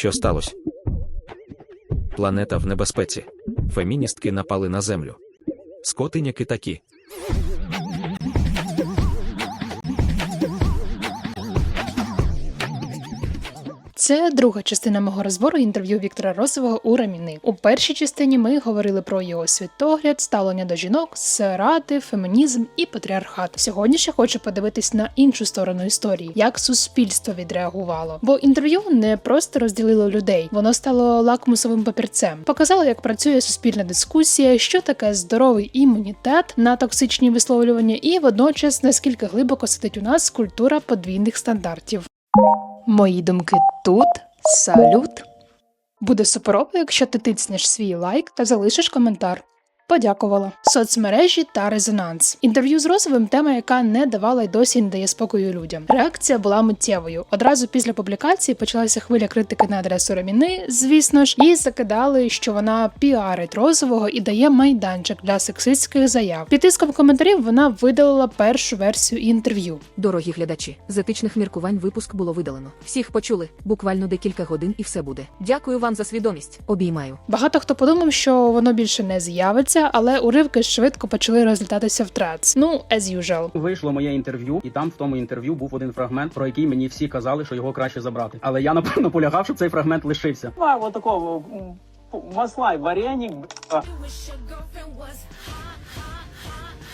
Що сталося? Планета в небезпеці. Феміністки напали на землю. Скотиняки такі. Це друга частина мого розбору інтерв'ю Віктора Росового у Раміни. У першій частині ми говорили про його світогляд, ставлення до жінок, серади, фемінізм і патріархат. Сьогодні ще хочу подивитись на іншу сторону історії, як суспільство відреагувало. Бо інтерв'ю не просто розділило людей, воно стало лакмусовим папірцем. Показало, як працює суспільна дискусія, що таке здоровий імунітет на токсичні висловлювання, і водночас наскільки глибоко сидить у нас культура подвійних стандартів. Мої думки тут. Салют. Буде суперово, якщо ти тицнеш свій лайк та залишиш коментар. Подякувала. Соцмережі та резонанс. Інтерв'ю з Розовим тема, яка не давала й досі не дає спокою людям. Реакція була миттєвою. Одразу після публікації почалася хвиля критики на адресу Раміни, звісно ж, їй закидали, що вона піарить розового і дає майданчик для сексистських заяв. Під тиском коментарів вона видалила першу версію інтерв'ю. Дорогі глядачі, з етичних міркувань випуск було видалено. Всіх почули, буквально декілька годин і все буде. Дякую вам за свідомість. Обіймаю. Багато хто подумав, що воно більше не з'явиться, але уривки швидко почали розлітатися в трац. Ну, as usual. Вийшло моє інтерв'ю, і там в тому інтерв'ю був один фрагмент, про який мені всі казали, що його краще забрати. Але я нап- наполягав, щоб цей фрагмент лишився. Вот такого м, масла и вареник.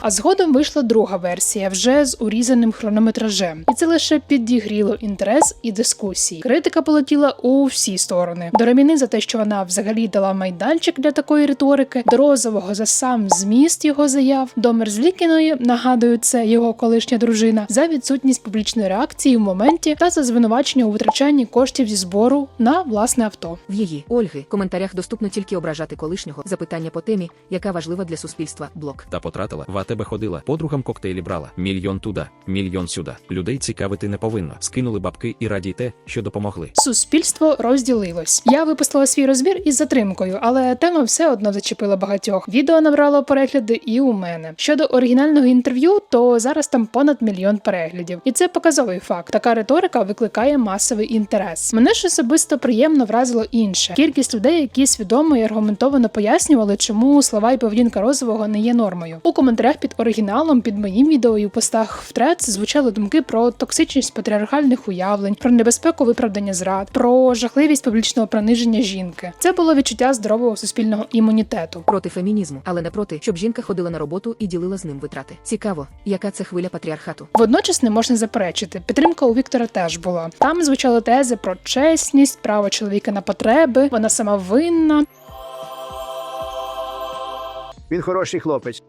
А, згодом вийшла друга версія, вже з урізаним хронометражем, і це лише підігріло інтерес і дискусії. Критика полетіла у всі сторони. До Раміни за те, що вона взагалі дала майданчик для такої риторики, до розового за сам зміст його заяв, до Мерзлікіної, нагадую, це його колишня дружина, за відсутність публічної реакції в моменті та за звинувачення у витрачанні коштів зі збору на власне авто. В її Ольги коментарях доступно тільки ображати колишнього запитання по темі, яка важлива для суспільства. Блок. Та потратила, в тебе ходила, подругам коктейлі брала. Мільйон туди, мільйон сюди. Людей цікавити не повинно. Скинули бабки і раді те, що допомогли. Суспільство розділилось. Я випустила свій розбір із затримкою, але тема все одно зачепила багатьох. Відео набрало перегляди і у мене. Щодо оригінального інтерв'ю, то зараз там понад мільйон переглядів, і це показовий факт. Така риторика викликає масовий інтерес. Мене ж особисто приємно вразило інше. Кількість людей, які свідомо і аргументовано пояснювали, чому слова і поведінка розового не є нормою. У коментарях під оригіналом, під моїм відео і у постах в трец звучали думки про токсичність патріархальних уявлень, про небезпеку виправдання зрад, про жахливість публічного приниження жінки. Це було відчуття здорового суспільного імунітету. Проти фемінізму, але не проти, щоб жінка ходила на роботу і ділила з ним витрати. Цікаво, яка це хвиля патріархату. Водночас не можна заперечити. Підтримка у Віктора теж була. Там звучали тези про чесність, право чоловіка на потреби, вона сама винна. Він хороший хлопець.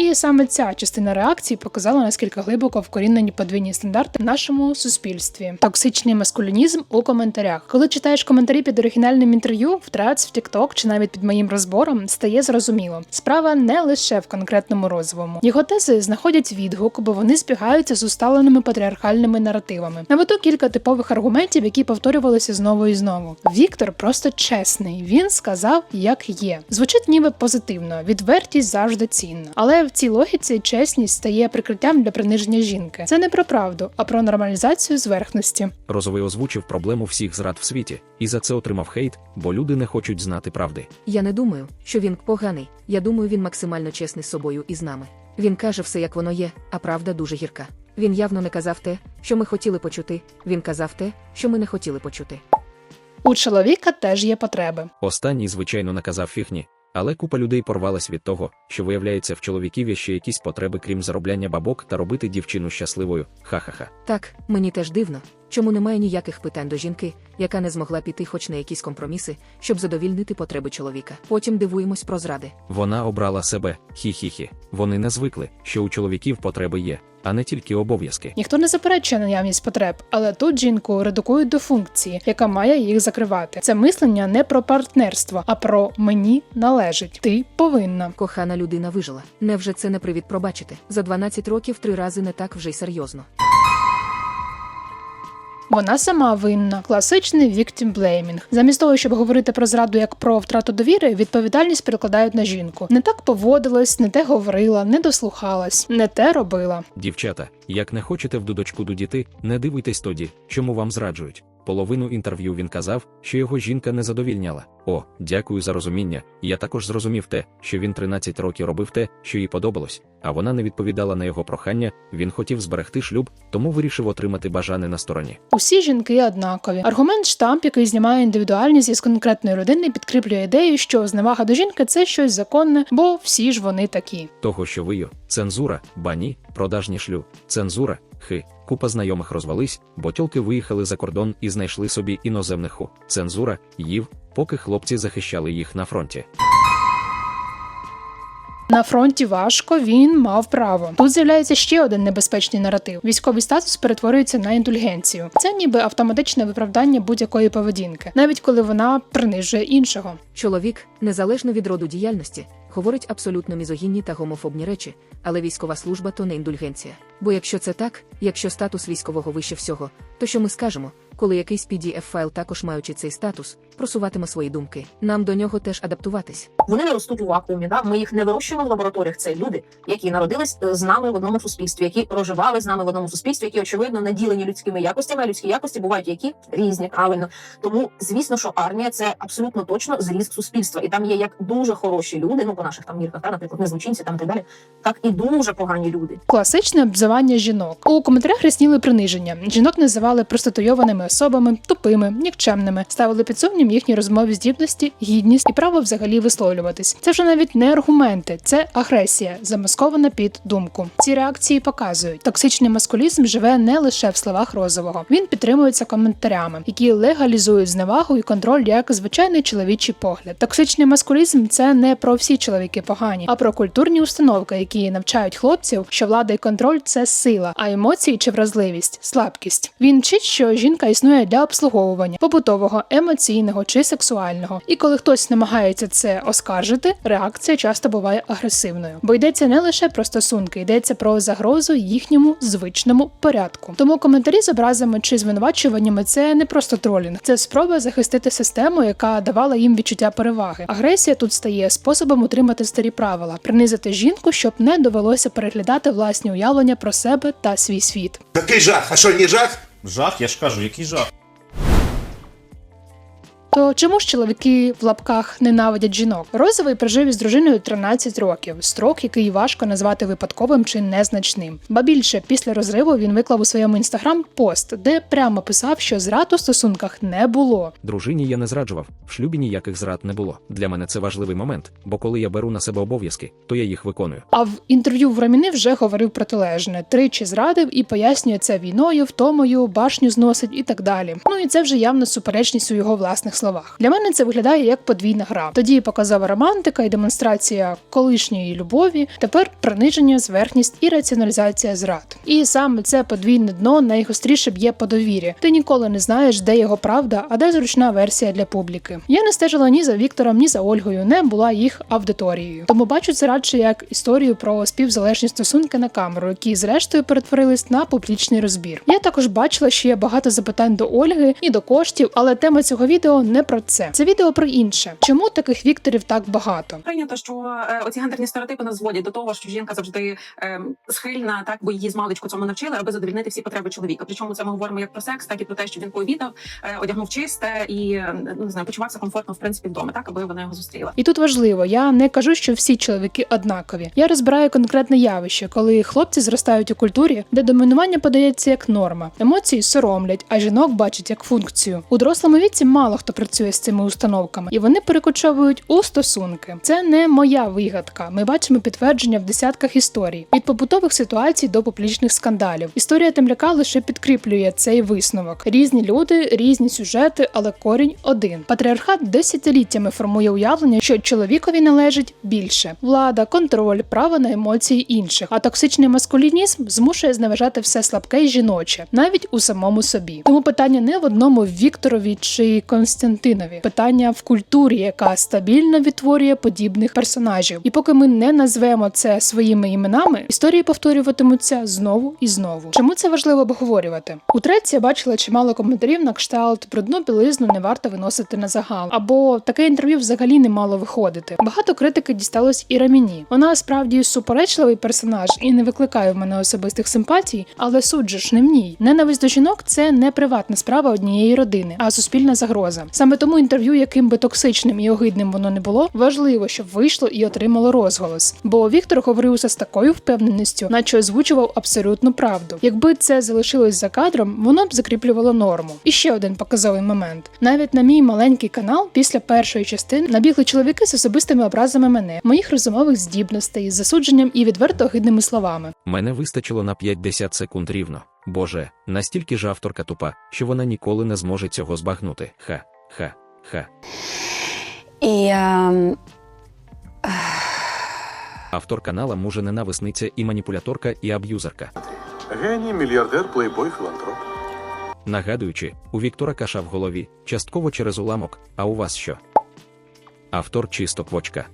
І саме ця частина реакції показала наскільки глибоко вкорінені подвійні стандарти в нашому суспільстві. Токсичний маскулінізм у коментарях. Коли читаєш коментарі під оригінальним інтерв'ю, в трец, в TikTok чи навіть під моїм розбором, стає зрозуміло. Справа не лише в конкретному розовому. Його тези знаходять відгук, бо вони збігаються з усталеними патріархальними наративами. Наведу кілька типових аргументів, які повторювалися знову і знову. Віктор просто чесний. Він сказав, як є. Звучить ніби позитивно, відвертість завжди цінна. Але в цій логіці чесність стає прикриттям для приниження жінки. Це не про правду, а про нормалізацію зверхності. Розовий озвучив проблему всіх зрад в світі, і за це отримав хейт, бо люди не хочуть знати правди. Я не думаю, що він поганий. Я думаю, він максимально чесний з собою і з нами. Він каже все, як воно є, а правда дуже гірка. Він явно не казав те, що ми хотіли почути. Він казав те, що ми не хотіли почути. У чоловіка теж є потреби. Останній, звичайно, наказав фігні, але купа людей порвалась від того, що виявляється в чоловіків є ще якісь потреби, крім заробляння бабок та робити дівчину щасливою. Ха-ха-ха. Так, мені теж дивно, чому немає ніяких питань до жінки, яка не змогла піти хоч на якісь компроміси, щоб задовільнити потреби чоловіка. Потім дивуємось про зради. Вона обрала себе. Хі-хі-хі. Вони не звикли, що у чоловіків потреби є, а не тільки обов'язки. Ніхто не заперечує наявність потреб, але тут жінку редукують до функції, яка має їх закривати. Це мислення не про партнерство, а про мені належить. Ти повинна. Кохана людина вижила. Невже це не привід пробачити? За 12 років три рази не так вже й серйозно. Вона сама винна. Класичний victim blaming. Замість того, щоб говорити про зраду як про втрату довіри, відповідальність перекладають на жінку. Не так поводилась, не те говорила, не дослухалась, не те робила. Дівчата, як не хочете в дудочку дудіти, не дивуйтесь тоді, чому вам зраджують. Половину інтерв'ю він казав, що його жінка не задовільняла. О, дякую за розуміння. Я також зрозумів те, що він 13 років робив те, що їй подобалось, а вона не відповідала на його прохання. Він хотів зберегти шлюб, тому вирішив отримати бажане на стороні. Усі жінки однакові. Аргумент штамп, який знімає індивідуальність із конкретної людини, підкріплює ідею, що зневага до жінки це щось законне, бо всі ж вони такі. Того, що вию, цензура, бані, продажні шлю, цензура, хи, купа знайомих розвались, бо тьолки виїхали за кордон і знайшли собі іноземних ху. Цензура, їв, поки хлопці захищали їх на фронті. На фронті важко він мав право. Тут з'являється ще один небезпечний наратив: військовий статус перетворюється на індульгенцію. Це ніби автоматичне виправдання будь-якої поведінки, навіть коли вона принижує іншого. Чоловік, незалежно від роду діяльності, говорить абсолютно мізогінні та гомофобні речі, але військова служба то не індульгенція. Бо якщо це так, якщо статус військового вище всього, то що ми скажемо, коли якийсь pdf файл також маючи цей статус, просуватиме свої думки, нам до нього теж адаптуватись. Вони не ростуть у вакуумі. Да? Ми їх не вирощуємо в лабораторіях. Це люди, які народились е, з нами в одному суспільстві, які проживали з нами в одному суспільстві, які очевидно наділені людськими якостями. А людські якості бувають які різні, правильно. Тому звісно, що армія це абсолютно точно зріз суспільства, і там є як дуже хороші люди. Ну по наших там мірках, та, наприклад, не злочинці, там так далі, так і дуже погані люди. Класичне обзивання жінок у коментарях рясніли приниження. Жінок називали особами, тупими, нікчемними, ставили під сумнів їхні розмові здібності, гідність і право взагалі висловлюватись. Це вже навіть не аргументи, це агресія, замаскована під думку. Ці реакції показують, токсичний маскулізм живе не лише в словах розового. Він підтримується коментарями, які легалізують зневагу і контроль як звичайний чоловічий погляд. Токсичний маскулізм це не про всі чоловіки погані, а про культурні установки, які навчають хлопців, що влада і контроль це сила, а емоції чи вразливість слабкість. Він вчить, що жінка існує для обслуговування побутового, емоційного чи сексуального. І коли хтось намагається це оскаржити, реакція часто буває агресивною, бо йдеться не лише про стосунки, йдеться про загрозу їхньому звичному порядку. Тому коментарі з образами чи звинувачуваннями це не просто тролінг, це спроба захистити систему, яка давала їм відчуття переваги. Агресія тут стає способом утримати старі правила, принизити жінку, щоб не довелося переглядати власні уявлення про себе та свій світ. Який жах? А що, не жах? Жах, я ж кажу, який жах. То чому ж чоловіки в лапках ненавидять жінок? Розовий прожив із дружиною 13 років, строк, який важко назвати випадковим чи незначним. Ба більше після розриву він виклав у своєму інстаграм пост, де прямо писав, що зрад у стосунках не було. Дружині я не зраджував, в шлюбі ніяких зрад не було. Для мене це важливий момент, бо коли я беру на себе обов'язки, то я їх виконую. А в інтерв'ю в Роміни вже говорив протилежне: тричі зрадив і пояснює це війною, втомою, башню зносить і так далі. Ну і це вже явно суперечність у його власних словах. Для мене це виглядає як подвійна гра. Тоді показова романтика і демонстрація колишньої любові, тепер приниження, зверхність і раціоналізація зрад. І саме це подвійне дно найгостріше б'є по довірі. Ти ніколи не знаєш, де його правда, а де зручна версія для публіки. Я не стежила ні за Віктором, ні за Ольгою, не була їх аудиторією. Тому бачу це радше як історію про співзалежні стосунки на камеру, які зрештою перетворились на публічний розбір. Я також бачила, що є багато запитань до Ольги і до коштів, але тема цього відео не про це. Це відео про інше. Чому таких вікторів так багато? Прийнято, що е, оці гендерні стереотипи нас зводять до того, що жінка завжди е, схильна, так бо її з маличку цьому навчили, аби задовільнити всі потреби чоловіка. Причому це ми говоримо як про секс, так і про те, що він пообідав, е, одягнув чисте і е, ну, не знаю, почувався комфортно в принципі вдома, так аби вона його зустріла. І тут важливо, я не кажу, що всі чоловіки однакові. Я розбираю конкретне явище, коли хлопці зростають у культурі, де домінування подається як норма, емоції соромлять, а жінок бачать як функцію. У дорослому віці мало хто працює з цими установками, і вони перекочовують у стосунки. Це не моя вигадка. Ми бачимо підтвердження в десятках історій від побутових ситуацій до публічних скандалів. Історія темляка лише підкріплює цей висновок. Різні люди, різні сюжети, але корінь один. Патріархат десятиліттями формує уявлення, що чоловікові належить більше влада, контроль, право на емоції інших. А токсичний маскулінізм змушує зневажати все слабке й жіноче, навіть у самому собі. Тому питання не в одному Вікторові чи Константинові. Питання в культурі, яка стабільно відтворює подібних персонажів. І поки ми не назвемо це своїми іменами, історії повторюватимуться знову і знову. Чому це важливо обговорювати? У треці я бачила чимало коментарів на кшталт брудну білизну не варто виносити на загал, або таке інтерв'ю взагалі не мало виходити. Багато критики дісталось і Раміні. Вона справді суперечливий персонаж і не викликає в мене особистих симпатій, але суть же ж не в ній. Ненависть до жінок це не приватна справа однієї родини, а суспільна загроза. Саме тому інтерв'ю, яким би токсичним і огидним воно не було, важливо, щоб вийшло і отримало розголос. Бо Віктор говорив усе з такою впевненістю, наче озвучував абсолютну правду. Якби це залишилось за кадром, воно б закріплювало норму. І ще один показовий момент: навіть на мій маленький канал після першої частини набігли чоловіки з особистими образами мене, моїх розумових здібностей, з засудженням і відверто огидними словами. Мене вистачило на 50 секунд рівно. Боже, настільки ж авторка тупа, що вона ніколи не зможе цього збагнути. Ха, ха, ха. І ем, Автор канала може ненависниця і маніпуляторка, і аб'юзерка. Геній, мільярдер, плейбой, філантроп. Нагадуючи, у Віктора каша в голові, частково через уламок, а у вас що? Автор чисто квочка.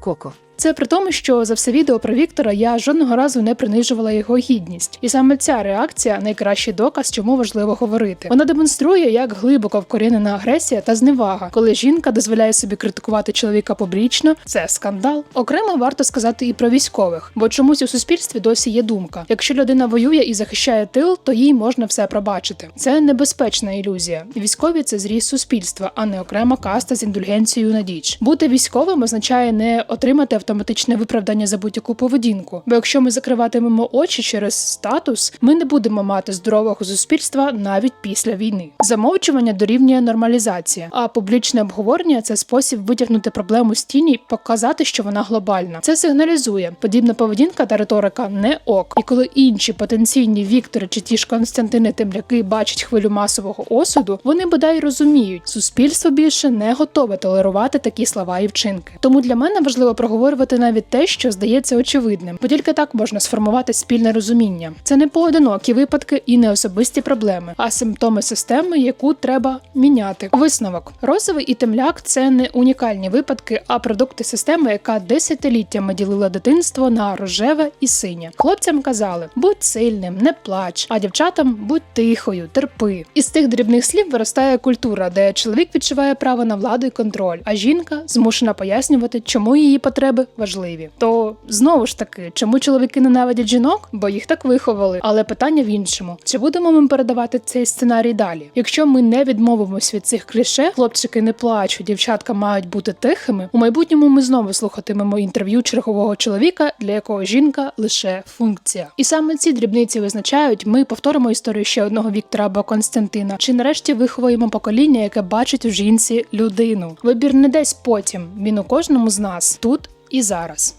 Коко. Це при тому, що за все відео про Віктора я жодного разу не принижувала його гідність, і саме ця реакція найкращий доказ, чому важливо говорити. Вона демонструє, як глибоко вкорінена агресія та зневага, коли жінка дозволяє собі критикувати чоловіка публічно. Це скандал. Окремо варто сказати і про військових, бо чомусь у суспільстві досі є думка: якщо людина воює і захищає тил, то їй можна все пробачити. Це небезпечна ілюзія. Військові це зріз суспільства, а не окрема каста з індульгенцією на діч. Бути військовим означає не отримати автоматичне виправдання за будь-яку поведінку. Бо якщо ми закриватимемо очі через статус, ми не будемо мати здорового суспільства навіть після війни. Замовчування дорівнює нормалізація, а публічне обговорення це спосіб витягнути проблему з тіні показати, що вона глобальна. Це сигналізує. Подібна поведінка та риторика не ок. І коли інші потенційні Віктори чи ті ж Константини Темляки бачать хвилю масового осуду, вони бодай розуміють, суспільство більше не готове толерувати такі слова і вчинки. Тому для мене важливо проговорювати навіть те, що здається очевидним, бо тільки так можна сформувати спільне розуміння. Це не поодинокі випадки і не особисті проблеми, а симптоми системи, яку треба міняти. Висновок розовий і темляк це не унікальні випадки, а продукти системи, яка десятиліттями ділила дитинство на рожеве і синє. Хлопцям казали: будь сильним, не плач, а дівчатам будь тихою, терпи. Із тих дрібних слів виростає культура, де чоловік відчуває право на владу і контроль, а жінка змушена пояснювати, чому її потреби важливі. То знову ж таки, чому чоловіки ненавидять жінок? Бо їх так виховали. Але питання в іншому: чи будемо ми передавати цей сценарій далі? Якщо ми не відмовимось від цих кліше, хлопчики не плачуть, дівчатка мають бути тихими. У майбутньому ми знову слухатимемо інтерв'ю чергового чоловіка, для якого жінка лише функція. І саме ці дрібниці визначають, ми повторимо історію ще одного Віктора або Константина, чи нарешті виховуємо покоління, яке бачить у жінці людину. Вибір не десь потім. Він у кожному з нас тут і зараз.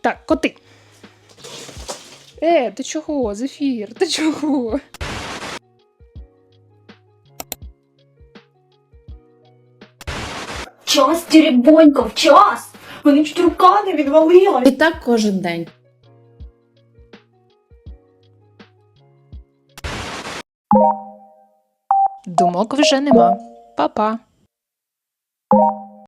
Так, коти. Е, ти чого, Зефір? Ти чого? час теребонькав, час! Вони рука не відвалила. І так кожен день. Думок вже нема. Па-па.